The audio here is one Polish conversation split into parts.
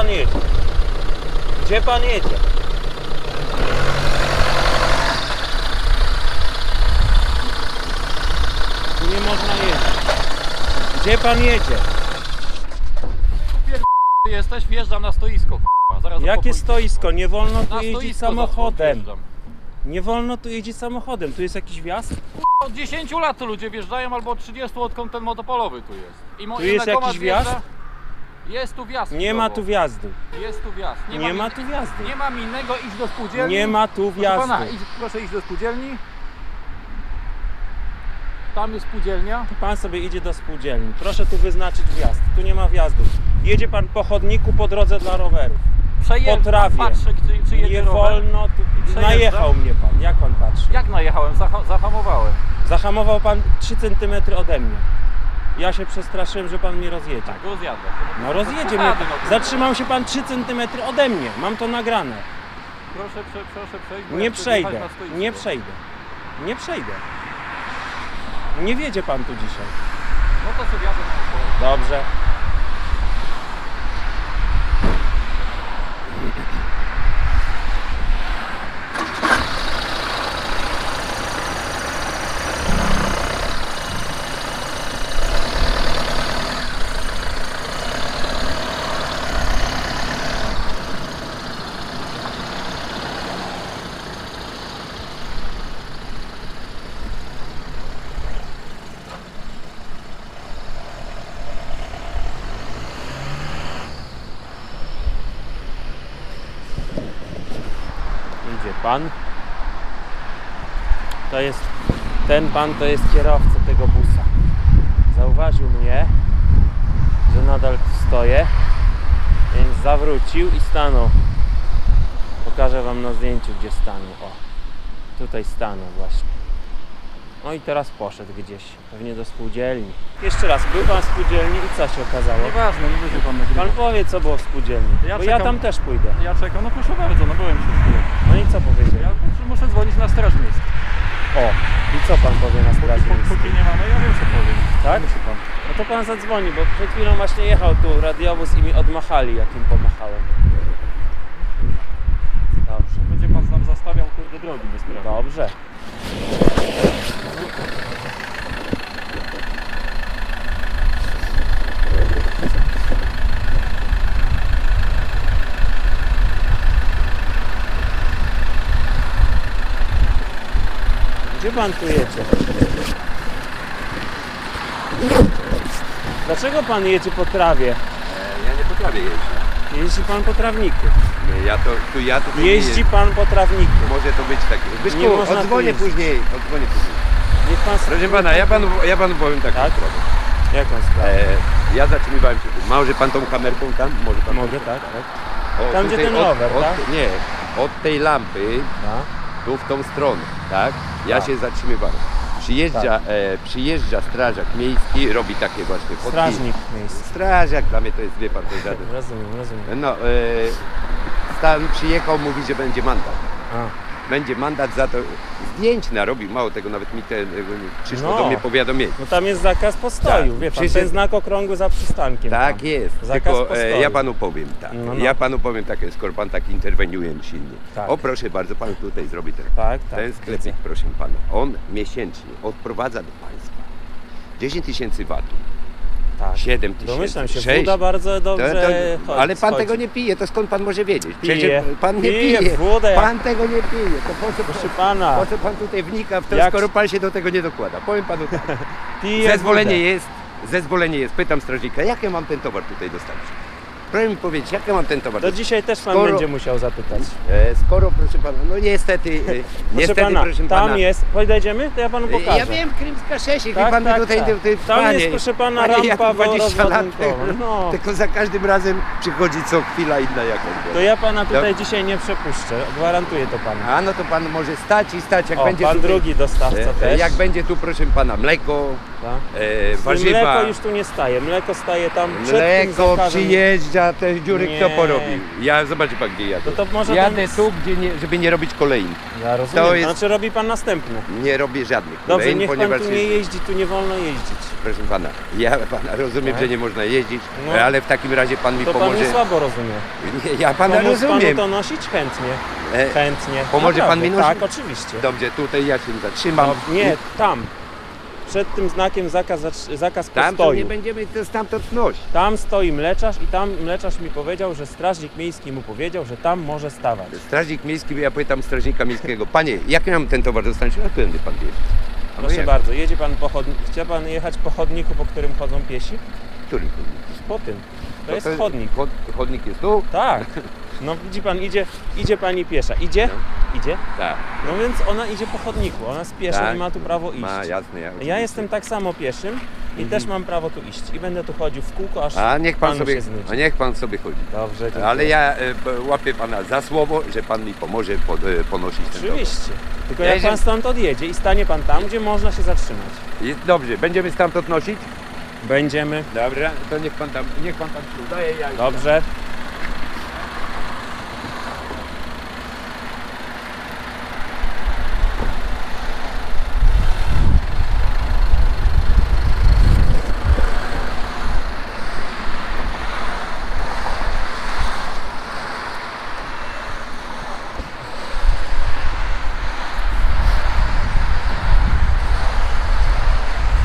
pan jedzie? Gdzie pan jedzie? Tu nie można jeździć. Gdzie pan jedzie? Jesteś, wjeżdżam na stoisko, k***a. Zaraz Jakie stoisko? Nie wolno tu jeździć samochodem. Nie wolno tu jeździć samochodem. Tu jest jakiś wjazd? Od 10 lat tu ludzie wjeżdżają, albo od 30 odkąd ten motopolowy tu jest. I mo- Tu jest jakiś wjazd? Jest tu wjazd. Nie ma tu wjazdu. Jest tu wjazd. Nie ma tu wjazdu. Nie mam innego, idź do spółdzielni. Nie ma tu Proszę pana, wjazdu. idź, proszę iść do spółdzielni. Tam jest spółdzielnia. Pan sobie idzie do spółdzielni. Proszę tu wyznaczyć wjazd. Tu nie ma wjazdu. Jedzie pan po chodniku po drodze dla rowerów. Przejeżdżam, Po trawie. patrzę, czy, czy jedzie Nie rower. wolno tu. Przejeżdżam. Najechał mnie pan. Jak pan patrzy? Jak najechałem? Zaha zahamowałem. Zahamował pan 3 cm ode mnie. Ja się przestraszyłem, że pan mnie rozjedzie. Tak, rozjadę. No rozjedzie mnie. Przesady, no. Zatrzymał się pan 3 cm ode mnie. Mam to nagrane. Proszę, prze, proszę przejść. bo Nie ja chcę przejdę. na. Nie przejdę. Nie przejdę. Nie wiedzie pan tu dzisiaj. No to sobie jadę na. Dobrze. Idzie pan. To jest ten pan to jest kierowca tego busa. Zauważył mnie, że nadal tu stoję, więc zawrócił i stanął. Pokażę wam na zdjęciu gdzie stanął. O, tutaj stanął właśnie. No i teraz poszedł gdzieś, pewnie do spółdzielni. Jeszcze raz, był pan w spółdzielni i co się okazało? Nieważne, nie będzie pan nagrywał. Pan powie co było w spółdzielni, Ja bo ja czekam. tam też pójdę. Ja czekam, no proszę bardzo, no byłem przed chwilą. No i co powiedział? Ja muszę, muszę dzwonić na straż miejską. O, i co pan powie na straży Póki, miejskiej? póki nie mamy, ja wiem co powiem. Tak? Musi pan. No to pan zadzwoni, bo przed chwilą właśnie jechał tu radiowóz i mi odmachali, jak im pomachałem. Dobrze. Będzie pan nam zastawiał kurde drogi bez prawa. Dobrze. Gdzie pan tu jedzie? Dlaczego pan jedzie po trawie? Ja nie potrafię jeździć. Jeździ pan po trawniku. Nie, ja to, tu ja tutaj nie Jeździ jeżdżę. pan po trawniku. Może to być takie. Nie Zbyszku, można tu odzwonię jeździć. później, odzwonię później. Niech pan Proszę pana, ja panu, ja panu powiem taką Tak? sprawę. Jaką sprawę? E, ja zatrzymywałem się tu. Może pan tą kamerką tam? Może pan Mogę, tak? tak. O, Tam, gdzie tutaj ten od, rower, tak? Nie, od tej lampy tak. Tu w tą stronę, tak? Ja Tak. się zatrzymywałem. Przyjeżdża, e, przyjeżdża strażak miejski, robi takie właśnie fotki. Strażnik miejski. Strażak dla mnie to jest, wie pan, to jest żaden. Rozumiem, rozumiem. No, e, stan przyjechał, mówi, że będzie mandat. A, będzie mandat za to. Zdjęć narobił, mało tego, nawet mi te, e, przyszło No. do mnie powiadomienie. no tam jest zakaz postoju, Tak, wie pan, przecież- ten znak okrągły za przystankiem. Tak tam. jest, Zakaz tylko e, postoju. ja panu powiem tak, No, no. ja panu powiem tak, skoro pan tak interweniuje silnie. Tak. O proszę bardzo, pan tutaj zrobi ten, Tak, tak. ten sklepik, proszę pana, on miesięcznie odprowadza do państwa 10 tysięcy watów, tak. 7 tysięcy, Domyślam się, 6 woda bardzo dobrze to, to, ale pan schodzi. tego nie pije, to skąd pan może wiedzieć? Przecież pan nie Piję pije. wodę Pan tego nie pije. To po co, Proszę pana, po co pan tutaj wnika w to, Jak- skoro pan się do tego nie dokłada? Powiem panu tak. Zezwolenie wodę. jest, zezwolenie jest. Pytam strażnika, jak ja mam ten towar tutaj dostarczyć? Proszę mi powiedzieć, jak ja mam ten towar To dzisiaj też pan Skoro- będzie musiał zapytać. E, skoro, proszę pana, no niestety, e, Proszę niestety, pana, proszę tam pana. jest, podejdziemy, to ja panu e, pokażę. Ja wiem, Krymska 6, i Tak, pan tak, tutaj, tak. ty, Tam panie, jest, proszę pana, panie, ja rampa tu 20 lat, rozładunkowa. No. tylko za każdym razem przychodzi co chwila inna jakaś. To ja pana tutaj dzisiaj nie przepuszczę, gwarantuję to panu. A no to pan może stać i stać, jak O, będzie pan tutaj, drugi dostawca e, też. Jak będzie tu, proszę pana, mleko, Tak. e, warzywa. Mleko już tu nie staje, mleko staje tam przed tym Mleko zakazem. przyjeżdża te dziury Nie. kto porobił? Ja, zobaczy pan gdzie jadę. To, to może Jadę ten... tu, gdzie nie, żeby nie robić kolejn. Ja rozumiem, To jest- znaczy robi pan następne. Nie robię żadnych Dobrze, niech pan ponieważ... tu nie jeździ, tu nie wolno jeździć. Proszę pana, ja pana rozumiem, Tak. że nie można jeździć, No. ale w takim razie pan mi To pan pomoże. mnie słabo rozumie. Nie, ja pana Pomóc rozumiem. panu to nosić? Chętnie. E, Chętnie. Pomoże pan mi nosić? Tak, oczywiście. Dobrze, tutaj ja się zatrzymam. No, nie, tam. Przed tym znakiem zakaz, zakaz Tam to postoju. nie będziemy to stamtąd nosić. Tam stoi mleczarz i tam mleczarz mi powiedział, że strażnik miejski mu powiedział, że tam może stawać. Strażnik miejski, ja pytam strażnika miejskiego, panie, jak ja mam ten towar dostać? A którędy pan jedzie? A Proszę jak? bardzo, jedzie pan po chodniku. Chce pan jechać po chodniku, po którym chodzą piesi? Który chodnik? Po tym. To No jest chodnik. Chod, chodnik jest tu? Tak. No widzi pan, idzie, idzie pani piesza. Idzie? Idzie? Tak. No więc ona idzie po chodniku. Ona jest piesza Tak. i ma tu prawo iść. Ma, jasne. Ja, Ja oczywiście. jestem tak samo pieszym i też mam prawo tu iść. I będę tu chodził w kółko, aż A niech pan sobie, a niech pan sobie chodzi. Dobrze, dziękuję. Ale ja e, łapię pana za słowo, że pan mi pomoże pod, e, ponosić ten towar. Oczywiście. Tylko Ja jak pan stąd odjedzie i stanie pan tam, gdzie można się zatrzymać. Jest dobrze, będziemy stamtąd nosić? Będziemy. Dobra, to niech pan tam, niech pan tam się udaje. Ja Dobrze.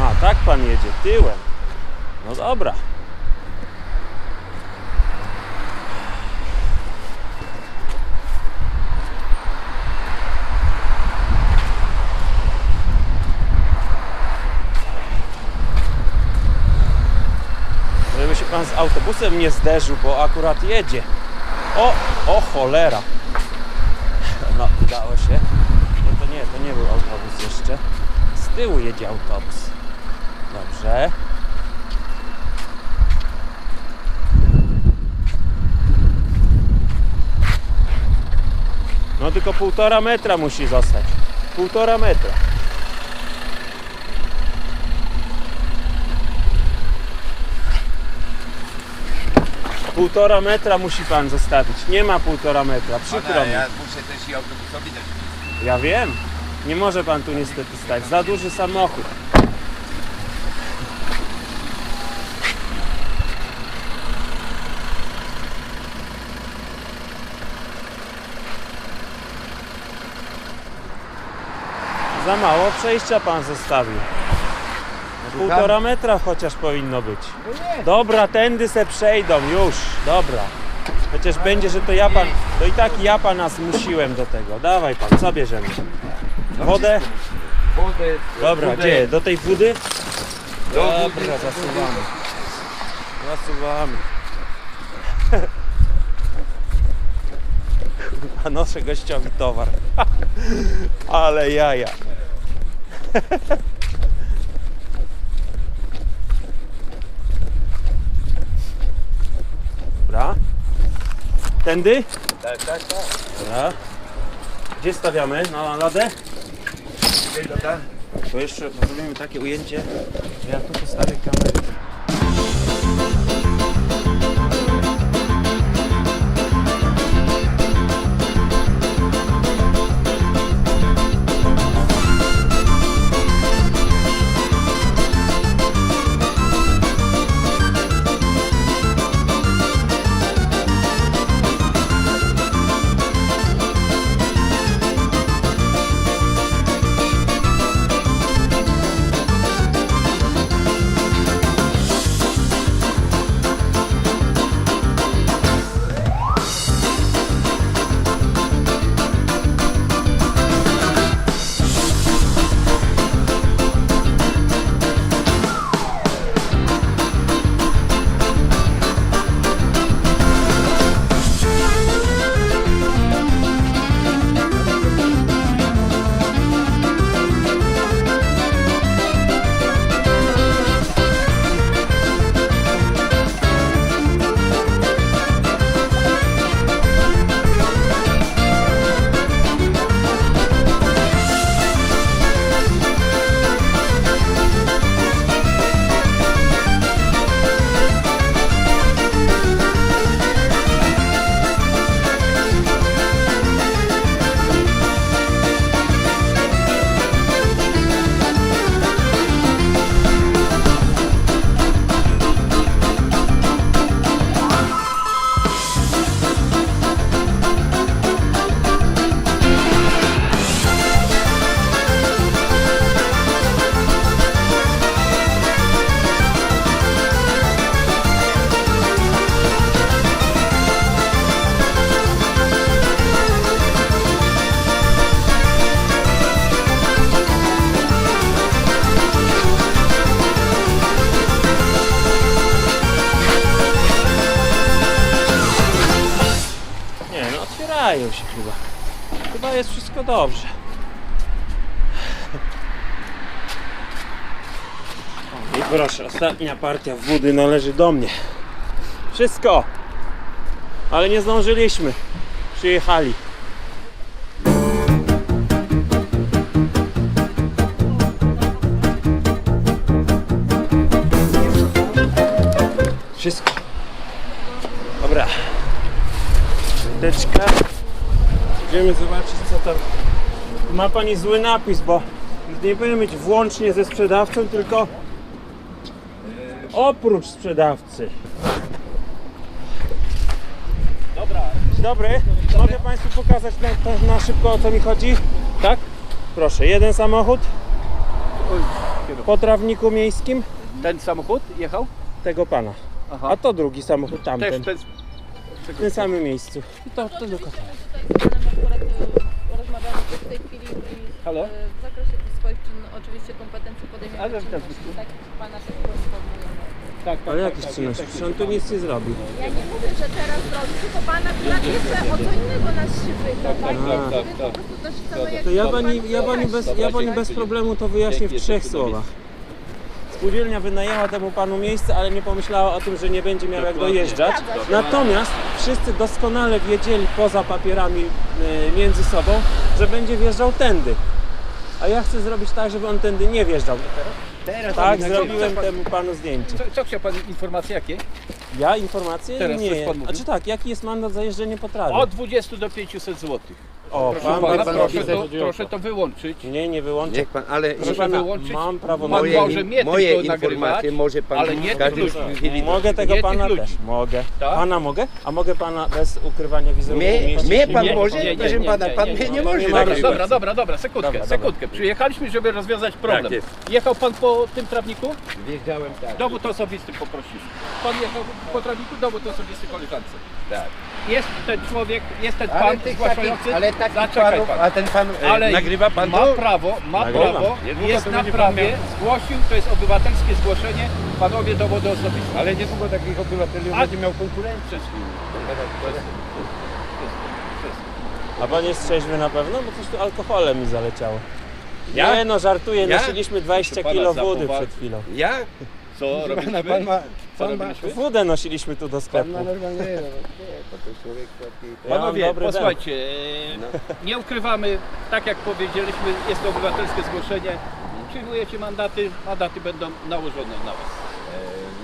A, tak pan jedzie, tyłem. No dobra. Żeby się pan z autobusem nie zderzył, bo akurat jedzie. O, o cholera. No, udało się. Nie, to nie, to nie był autobus jeszcze. Z tyłu jedzie autobus. Dobrze. No tylko półtora metra musi zostać. Półtora metra. Półtora metra musi pan zostawić. Nie ma półtora metra, przykro mi. muszę też i autobusowi dać. Ja wiem. Nie może pan tu niestety stać. Za duży samochód. Za mało przejścia pan zostawił. Półtora metra chociaż powinno być. Dobra, tędy se przejdą już. Dobra. Chociaż będzie, że to ja pan, to i tak ja pana zmusiłem do tego. Dawaj pan, co bierzemy? Wodę? Wodę, Dobra, gdzie? Do tej wody? Do Dobra, zasuwamy. Zasuwamy. Kurwa, noszę gościowi towar. Ale jaja. Dobra. Tędy? Tak, tak, tak. Dobra. Gdzie stawiamy? Na ladę? Dobra. To jeszcze zrobimy takie ujęcie, że ja tu postawię kamerę. Otwierają się chyba. Chyba jest wszystko dobrze. O, I proszę, ostatnia partia wody należy do mnie. Wszystko! Ale nie zdążyliśmy. Przyjechali. Wszystko. Dobra. Teczka. Idziemy zobaczyć co tam. Ma pani zły napis, bo nie powinien być włącznie ze sprzedawcą, tylko oprócz sprzedawcy. Dobra. Dobry. Mogę Państwu pokazać na, na, na szybko o co mi chodzi? Tak? Proszę, jeden samochód po trawniku miejskim Ten samochód jechał? tego pana. Aha. A to drugi samochód tamten. ten... W tym samym miejscu. I to, to do kota. Akurat rozmawiamy w tej chwili i Halo? e, w zakresie swoich czyn, oczywiście kompetencji podejmiemy Ale w czynności. Tak, pana też poinformujemy. Tak, tak, Ale tak, jakieś tak, czynności? jest Przecież on tu nic nie zrobił. Ja nie mówię, że teraz zrobi, tylko pan akurat jeszcze o co innego nas się pyta, tak? tak, Więc tak, tak. po prostu też chcemy jak To ja pan pani, ja pani, bez, ja pani bez problemu to wyjaśnię w trzech słowach. Spółdzielnia wynajęła temu panu miejsce, ale nie pomyślała o tym, że nie będzie miał jak dojeżdżać. Natomiast wszyscy doskonale wiedzieli poza papierami y, między sobą, że będzie wjeżdżał tędy. A ja chcę zrobić tak, żeby on tędy nie wjeżdżał. Teraz Tak, zrobiłem pan- temu panu zdjęcie. Co, co chciał pan informacje jakie? Ja informację? Teraz coś nie. pan mówi? A czy tak, jaki jest mandat za jeżdżenie po trawie? Od 20 do 500 zł. O, Proszę pan, pana, pan proszę, to, proszę to. wyłączyć. Nie, nie wyłączę. Niech pan, ale Proszę pana, wyłączyć. mam prawo Pan moje, może mnie moje tylko nagrywać, informacje może pan ale nie w każdej tych ludzi. chwili Mogę tego Nie pana ludzi. też. Mogę. Tak? Pana mogę? A mogę pana bez ukrywania wizerunku Mnie, umieścić? mnie pan Nie. może, nie, nie, proszę nie, pana, nie, pan nie, mnie nie, nie nie może ma Dobra, nagrywać. dobra, dobra, dobra, sekundkę, Dobra, sekundkę. Przyjechaliśmy, żeby rozwiązać problem. Tak jest. Jechał pan po tym trawniku? Wjeżdżałem tak. Dowód osobisty poprosisz. Pan jechał po trawniku, dowód osobisty koleżance. tak. Jest ten człowiek, jest ten Ale pan tych zgłaszający. takich, ale takich Zaczekaj panów, pan. a ten pan, e, Ale nagrywa pan ma to? prawo, ma Nagrywam. prawo, Niedługo jest to na prawie, zgłosił, to jest obywatelskie zgłoszenie, panowie dowody osobiste. Ale niedługo takich obywateli A- będzie miał konkurencję. Chwilę. A pan jest trzeźwy na pewno? Bo coś tu alkoholem mi zaleciało. Ja? Nie no, żartuję, Ja? nosiliśmy 20 Proszę pana, kilo wody przed chwilą. Ja? Co robiliśmy? Pan ma, Co pan ma, robiliśmy? Wodę nosiliśmy tu do pan sklepu. ma normalnie, no, nie, to to człowiek taki... Ja mam Panowie, dobry posłuchajcie, e, nie ukrywamy, tak jak powiedzieliśmy, jest to obywatelskie zgłoszenie. Przyjmujecie mandaty, mandaty będą nałożone na was.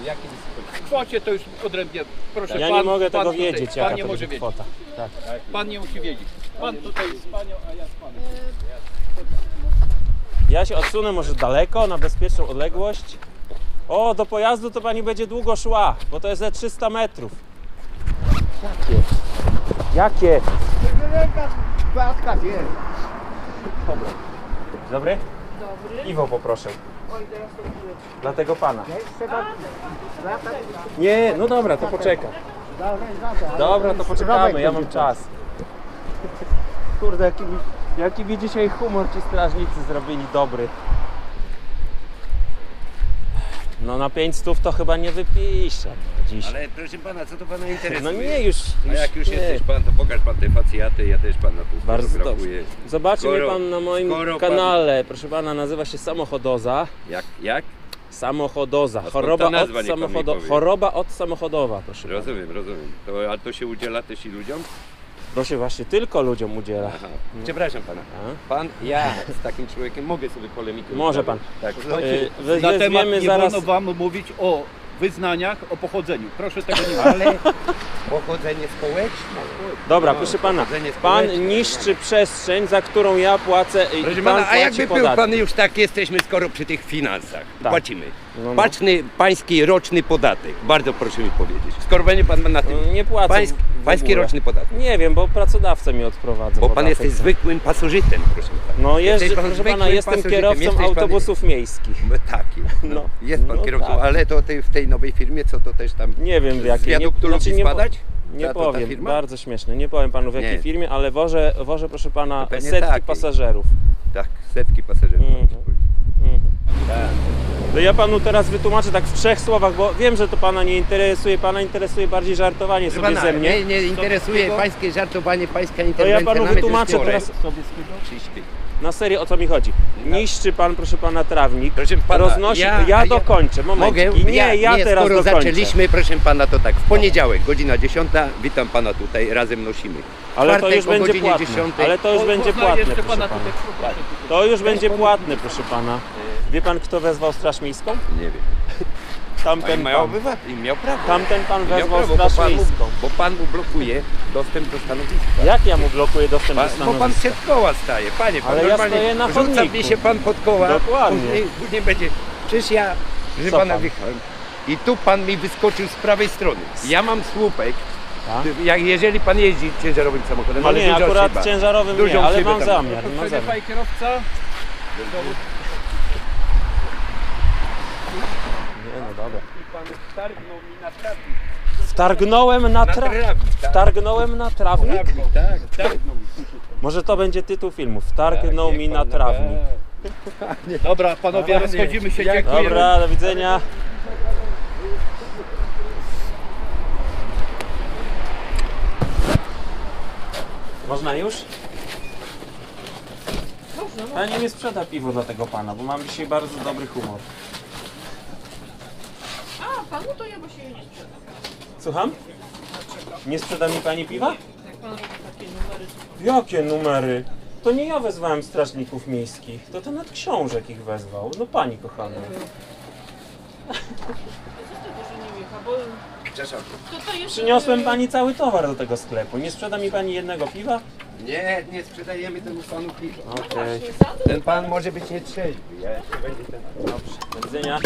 E, jakie W kwocie to już odrębnie, proszę Ja pan, nie mogę pan tego tutaj, wiedzieć, Pan jaka nie to może będzie wiedzieć. kwota. Tak. Pan nie musi wiedzieć. Pan tutaj z panią, a ja z panem. Ja się odsunę może daleko, na bezpieczną odległość. O, do pojazdu to pani będzie długo szła, bo to jest ze 300 metrów. Jakie? Jakie? Dobry? Dobry. Iwo poproszę. Dlatego pana. Nie, no dobra, to poczekam. Dobra, to poczekamy, ja mam czas. Kurde, jaki, jaki mi dzisiaj humor ci strażnicy zrobili dobry. No na 5 stów to chyba nie wypiszę no, dziś. Ale proszę pana, co to pana interesuje? No nie, już, A jak już nie. jesteś pan, to pokaż pan te facjaty, ja też pana tu Bardzo dobrze. Zobaczy mnie pan na moim skoro pan- kanale, proszę pana, nazywa się Samochodoza. Jak, jak? Samochodoza. Choroba od, samochodo... Choroba od samochodowa, proszę pana. Rozumiem, rozumiem. To, a to się udziela też i ludziom? Proszę właśnie, tylko ludziom udziela. Aha. Przepraszam pana. A? Pan, ja z takim człowiekiem mogę sobie polemikę Może uprawiać. Tak. Yy, Na temat nie zaraz... wolno wam mówić o wyznaniach, o pochodzeniu. Proszę tego nie mówić. Ale pochodzenie społeczne. Dobra, No, proszę pana, pochodzenie pan niszczy przestrzeń, za którą ja płacę i Proszę pan pana, a jakby był pan już tak, jesteśmy skoro przy tych finansach. Tak. Płacimy. No, no. Paczny, pański roczny podatek. Bardzo proszę mi powiedzieć. Skoro będzie pan na tym. No, Nie płacę Pański, w pański ogóle. roczny podatek. Nie wiem, bo pracodawca mi odprowadza Bo pan podatek. jesteś zwykłym pasożytem, proszę pana. No Jesteś pan proszę pana, zwykłym jestem pasożytem. kierowcą Jesteś pan- autobusów miejskich. No, tak jest. No. No. Jest pan No kierowcą, tak. ale to tej, w tej nowej firmie, co to też tam Nie wiem w z jakiej. wiaduktu nie, lubi nie, po- spadać? nie Ta- to ta powiem, firma? bardzo śmieszne. Nie powiem panu w jakiej Nie. firmie, ale wożę, wożę proszę pana To pewnie setki takiej. pasażerów. Tak, setki pasażerów. Mhm. Mhm. Tak. To ja panu teraz wytłumaczę tak w trzech słowach, bo wiem, że to pana nie interesuje. Pana interesuje bardziej żartowanie Proszę sobie pana, ze mnie. nie, nie interesuje pańskie żartowanie, pańska To ja panu nawet wytłumaczę teraz Sobieskiego? Na serio o co mi chodzi. Niszczy pan, proszę pana, trawnik. Proszę pana, roznosi. Ja, ja- ja- dokończę, momencik. Mogę? Nie, ja, teraz skoro dokończę. zaczęliśmy, proszę pana, to tak, w poniedziałek, godzina 10, witam pana tutaj, razem nosimy. Ale to Czwartek już o będzie godzinie płatne. 10. Ale to już będzie płatne, proszę pana. To już będzie płatne, proszę pana. Wie pan, kto wezwał Straż Miejską? Nie wiem. Tamten Pan obywatel, miał prawo. Tamten pan wezwał prawo, bo Straż pan, mu, Miejską. bo pan mu blokuje dostęp do stanowiska. Jak ja mu blokuję dostęp Pan, do bo pan stanowiska? przed koła staje, panie, pan Ale ja stoję na rzuca chodniku. mnie się pan pod koła, Dokładnie. Później, później będzie, przecież ja, że Co pana pan? wychałem. I tu pan mi wyskoczył z prawej strony. Ja mam słupek, Tak? jak jeżeli pan jeździ ciężarowym samochodem, No ale nie, akurat szyba. ciężarowym nie, ale mam zamiar. Mam Uprzedzę zamiar. kierowca. Nie, no dobra. I pan targnął mi na trawnik. Wtargnąłem na, Na tra... trawnik, tak. Wtargnąłem na trawnik? Trawnik, tak, Targnął mi. Może to będzie tytuł filmu. Wtargnął Tak, mi niech na pan trawnik. Dobra, panowie, rozchodzimy się, dziękujemy. Dobra, do widzenia. Można już? Można. Pani nie sprzeda piwo dla tego pana, bo mam dzisiaj bardzo dobry humor. A, panu to ja, bo się jej nie sprzedam. Słucham? Nie sprzeda mi pani piwa? Jakie numery? To nie ja wezwałem strażników miejskich, to ten od książek ich wezwał. No pani kochana. Przepraszam. To to jeszcze... Przyniosłem pani cały towar do tego sklepu. Nie sprzeda mi pani jednego piwa? Nie, nie sprzedajemy temu panu piwa. Okej. Właśnie, za to Ten pan może być nietrzeźwy, ja jeszcze będzie ten... Dobrze. Do widzenia.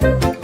Música